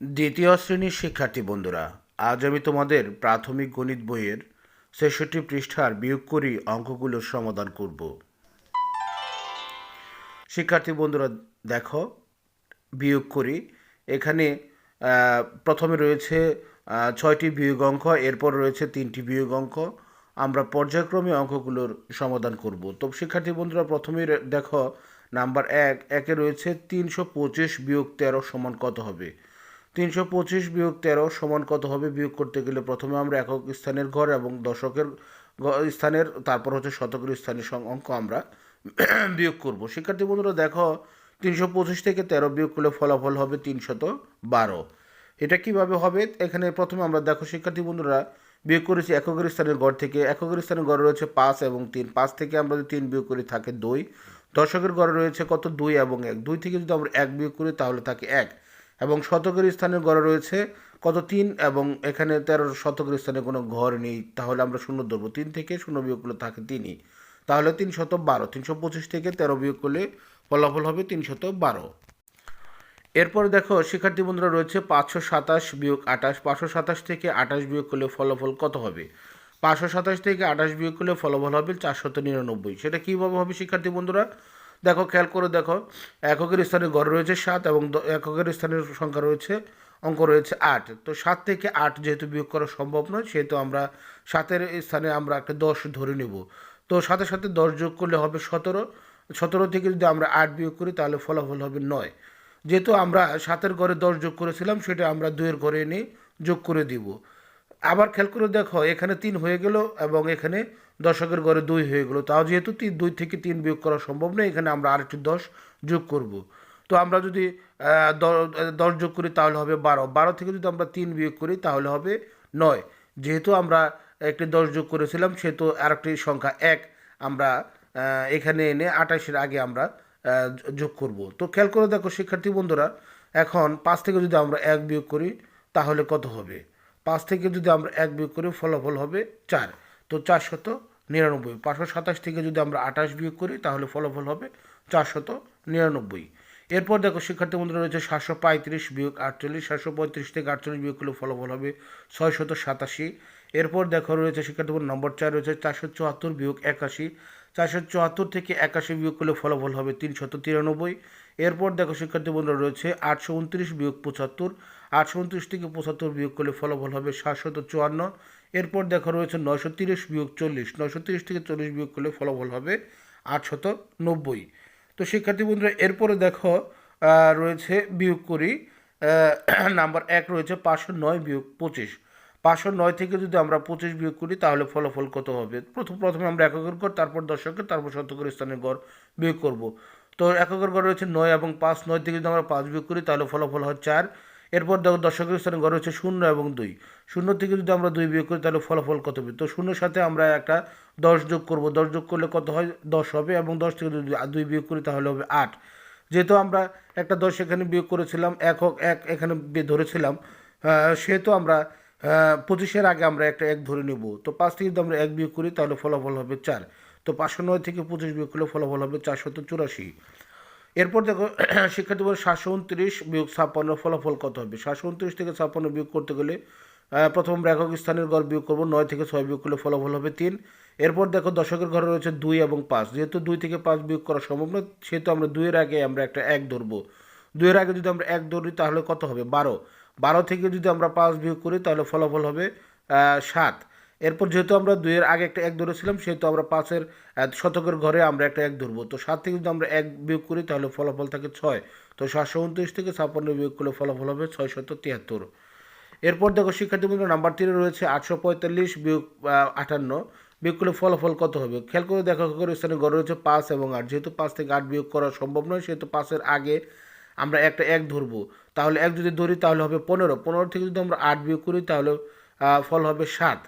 দ্বিতীয় শ্রেণির শিক্ষার্থী বন্ধুরা, আজ আমি তোমাদের প্রাথমিক গণিত বইয়ের ছেষট্টি পৃষ্ঠার বিয়োগ করি অঙ্কগুলোর সমাধান করব। শিক্ষার্থী বন্ধুরা, দেখো, বিয়োগ করি। এখানে প্রথমে রয়েছে ছয়টি বিয়োগ অঙ্ক, এরপর রয়েছে তিনটি বিয়োগ অঙ্ক। আমরা পর্যায়ক্রমে অঙ্কগুলোর সমাধান করব। তো শিক্ষার্থী বন্ধুরা প্রথমেই দেখো, নাম্বার এক, একে রয়েছে তিনশো পঁচিশ বিয়োগ তেরো সমান কত হবে? তিনশো পঁচিশ বিয়োগ তেরো সমান কত হবে? বিয়োগ করতে গেলে প্রথমে আমরা একক স্থানের ঘর এবং দশকের স্থানের, তারপর হচ্ছে শতকের স্থানের অঙ্ক আমরা বিয়োগ করব। শিক্ষার্থী বন্ধুরা, দেখো, তিনশো পঁচিশ থেকে তেরো বিয়োগ করলে ফলাফল হবে তিনশত বারো। এটা কীভাবে হবে? এখানে প্রথমে আমরা, দেখো, শিক্ষার্থী বন্ধুরা, বিয়োগ করেছি এককের স্থানের গড় থেকে। এককের স্থানের গড় রয়েছে পাঁচ এবং তিন। পাঁচ থেকে আমরা যদি তিন বিয়োগ করি, থাকে দুই। দশকের গড়ে রয়েছে কত? দুই এবং এক। দুই থেকে যদি আমরা এক বিয়োগ করি, তাহলে থাকে এক। এবং শতকের স্থানের গড়ে রয়েছে কত তিন এবং এখানে তেরো শতকের স্থানে কোনো ঘর নেই, তাহলে আমরা শূন্য ধরবো। তিন থেকে শূন্য বিয়োগ করলে থাকে তিনই। তাহলে তিনশত বারো তিনশো পঁচিশ থেকে তেরো বিয়োগ করলে ফলাফল হবে তিনশত বারো। এরপর দেখো, শিক্ষার্থী বন্ধুরা রয়েছে পাঁচশো সাতাশ বিয়োগ আঠাশ। পাঁচশো সাতাশ থেকে আঠাশ বিয়োগ করলে ফলাফল কত হবে? পাঁচশো সাতাশ থেকে আঠাশ বিয়োগ করলে ফলাফল হবে চারশত নিরানব্বই। সেটা কীভাবে হবে শিক্ষার্থী বন্ধুরা? দেখো, খেয়াল করে দেখো, এককের স্থানে গড় রয়েছে সাত এবং এককের স্থানের সংখ্যা রয়েছে, অঙ্ক রয়েছে আট। তো সাত থেকে আট যেহেতু বিয়োগ করা সম্ভব নয়, সেহেতু আমরা সাতের স্থানে আমরা একটা দশ ধরে নেব। তো সাথে সাথে দশ যোগ করলে হবে সতেরো। সতেরো থেকে যদি আমরা আট বিয়োগ করি, তাহলে ফলাফল হবে নয়। যেহেতু আমরা সাতের ঘরে দশ যোগ করেছিলাম, সেটা আমরা দুয়ের ঘরে এনে যোগ করে দিব। আবার খেয়াল করে দেখো, এখানে তিন হয়ে গেল এবং এখানে দশকের ঘরে দুই হয়ে গেল। তাও যেহেতু তিন দুই থেকে তিন বিয়োগ করা সম্ভব নয়, এখানে আমরা আরেকটি দশ যোগ করব। তো আমরা যদি দশ যোগ করি তাহলে হবে বারো। বারো থেকে যদি আমরা তিন বিয়োগ করি তাহলে হবে নয়। যেহেতু আমরা একটি দশ যোগ করেছিলাম, সেহেতু আরেকটি সংখ্যা এক আমরা এখানে এনে আঠাশের আগে আমরা যোগ করব। তো খেয়াল করে দেখো শিক্ষার্থী বন্ধুরা, এখন পাঁচ থেকে যদি আমরা এক বিয়োগ করি তাহলে কত হবে? পাঁচ থেকে যদি আমরা এক বিয়োগ করি ফলাফল হবে চার। তো চারশত নিরানব্বই। পাঁচশো সাতাশ থেকে যদি আমরা আঠাশ বিয়োগ করি, তাহলে ফলাফল হবে চারশত নিরানব্বই। এরপর দেখো, শিক্ষার্থী বন্ধুরা রয়েছে সাতশো পঁয়ত্রিশ বিয়োগ আটচল্লিশ, সাতশো পঁয়ত্রিশ থেকে আটচল্লিশ বিয়োগ করলে ফলাফল হবে ছয়শত সাতাশি। এরপর দেখো, রয়েছে শিক্ষার্থী বন্ধু নম্বর চার রয়েছে চারশো চুয়াত্তর বিয়োগ একাশি। চারশো চুয়াত্তর থেকে একাশি বিয়োগ করলে ফলাফল হবে তিনশত তিরানব্বই। এরপর দেখো, শিক্ষার্থী বন্ধুরা রয়েছে আটশো উনত্রিশ বিয়োগ পঁচাত্তর। উনত্রিশ থেকে পঁচাত্তর বিয়োগ করলে ফলাফল হবে সাতশত চুয়ান্ন। এরপর দেখো রয়েছে নয়শো তিরিশ বিয়োগ চল্লিশ। নয়শো তিরিশ থেকে চল্লিশ বিয়োগ করলে ফলাফল হবে আটশত নব্বই। তো শিক্ষার্থী বন্ধুরা, এরপরে দেখো রয়েছে বিয়োগ করি নাম্বার এক রয়েছে পাঁচশো নয় বিয়োগ পঁচিশ। পাঁচশো নয় থেকে যদি আমরা পঁচিশ বিয়োগ করি, তাহলে ফলাফল কত হবে? প্রথম, প্রথমে আমরা এককের গড়, তারপর দশকের, তারপর শতকের স্থানের গড় বিয়োগ করব। তো এককের গড় রয়েছে নয় এবং পাঁচ, নয় থেকে যদি আমরা পাঁচ বিয়োগ করি, তাহলে ফলাফল হয় চার। এরপর দেখো দশকের স্থানে গড় হচ্ছে শূন্য এবং দুই। শূন্য থেকে যদি আমরা দুই বিয়োগ করি, তাহলে ফলাফল কত হবে? তো শূন্যর সাথে আমরা একটা দশ যোগ করব। দশ যোগ করলে কত হয়? দশ হবে এবং দশ থেকে যদি দুই বিয়োগ করি, তাহলে হবে আট। যেহেতু আমরা একটা দশ এখানে বিয়োগ করেছিলাম, এক হোক, এক এখানে ধরেছিলাম সেহেতু আমরা পঁচিশের আগে আমরা একটা এক ধরে নেব। তো পাঁচ থেকে যদি আমরা এক বিয়োগ করি, তাহলে ফলাফল হবে চার। তো পাঁচশো নয় থেকে পঁচিশ বিয়োগ করলে ফলাফল হবে চারশত চুরাশি। এরপর দেখো, শিক্ষার্থী বলে সাতশো উনত্রিশ বিয়োগ ছাপ্পান্ন, ফলাফল কত হবে? সাতশো উনত্রিশ থেকে ছাপ্পান্ন বিয়োগ করতে গেলে প্রথম একক স্থানের ঘর বিয়োগ করব, নয় থেকে ছয় বিয়োগ করলে ফলাফল হবে তিন। এরপর দেখো, দশকের ঘরে রয়েছে দুই এবং পাঁচ। যেহেতু দুই থেকে পাঁচ বিয়োগ করা সম্ভব নয়, সেহেতু আমরা দুইয়ের আগে আমরা একটা এক ধরবো। দুইয়ের আগে যদি আমরা এক ধরি, তাহলে কত হবে? বারো। বারো থেকে যদি আমরা পাঁচ বিয়োগ করি, তাহলে ফলাফল হবে সাত। এরপর যেহেতু আমরা দুইয়ের আগে একটা এক ধরেছিলাম, সেহেতু আমরা পাঁচের শতকের ঘরে আমরা একটা এক ধরবো। তো সাত থেকে যদি আমরা এক বিয়োগ করি, তাহলে ফলাফল থাকে ছয়। তো সাতশো উনত্রিশ থেকে ছাপ্পান্ন বিয়োগ করলে ফলাফল হবে ছয় শত তিয়াত্তর। এরপর দেখো, শিক্ষার্থী বন্ধু নাম্বার তিনে রয়েছে আটশো পঁয়তাল্লিশ বিয়োগ আটান্ন। বিয়োগ করলে ফলাফল কত হবে? খেয়াল করে দেখা করে স্থানে গড় রয়েছে পাঁচ এবং আট। যেহেতু পাঁচ থেকে আট বিয়োগ করা সম্ভব নয়, সেহেতু পাঁচের আগে আমরা একটা এক ধরবো। তাহলে এক যদি ধরি, তাহলে হবে পনেরো। পনেরো থেকে যদি আমরা আট বিয়োগ করি, তাহলে ফল হবে সাত।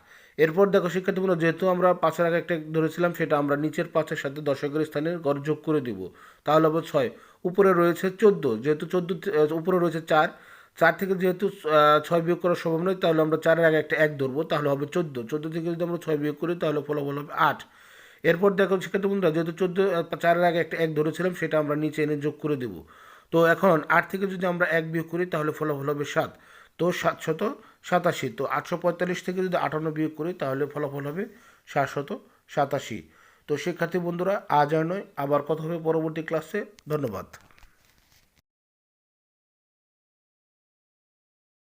এরপর দেখো শিক্ষার্থীগুলো, যেহেতু আমরা পাঁচের আগে একটা ধরেছিলাম, সেটা আমরা নিচের পাঁচের সাথে দশকের স্থানে গড় যোগ করে দিব। তাহলে হবে ছয়। উপরে রয়েছে চোদ্দ। যেহেতু চোদ্দ উপরে রয়েছে চার। চার থেকে যেহেতু ছয় বিয়োগ করা সম্ভব নয়, তাহলে আমরা চারের আগে একটা এক ধরবো, তাহলে হবে চোদ্দ। চোদ্দ থেকে যদি আমরা ছয় বিয়োগ করি, তাহলে ফলাফল হবে আট। এরপর দেখো শিক্ষার্থী বন্ধুরা, যেহেতু চোদ্দ চারের আগে একটা এক ধরেছিলাম, সেটা আমরা নিচে এনে যোগ করে দেবো। তো এখন আট থেকে যদি আমরা এক বিয়োগ করি, তাহলে ফলাফল হবে সাত। তো সাতশত সাতাশি। তো আটশো পঁয়তাল্লিশ থেকে যদি আটান্ন বিয়োগ করি, তাহলে ফলাফল হবে সাতশত সাতাশি। তো শিক্ষার্থী বন্ধুরা, আজ আর নয়, আবার কথা হবে পরবর্তী ক্লাসে ধন্যবাদ।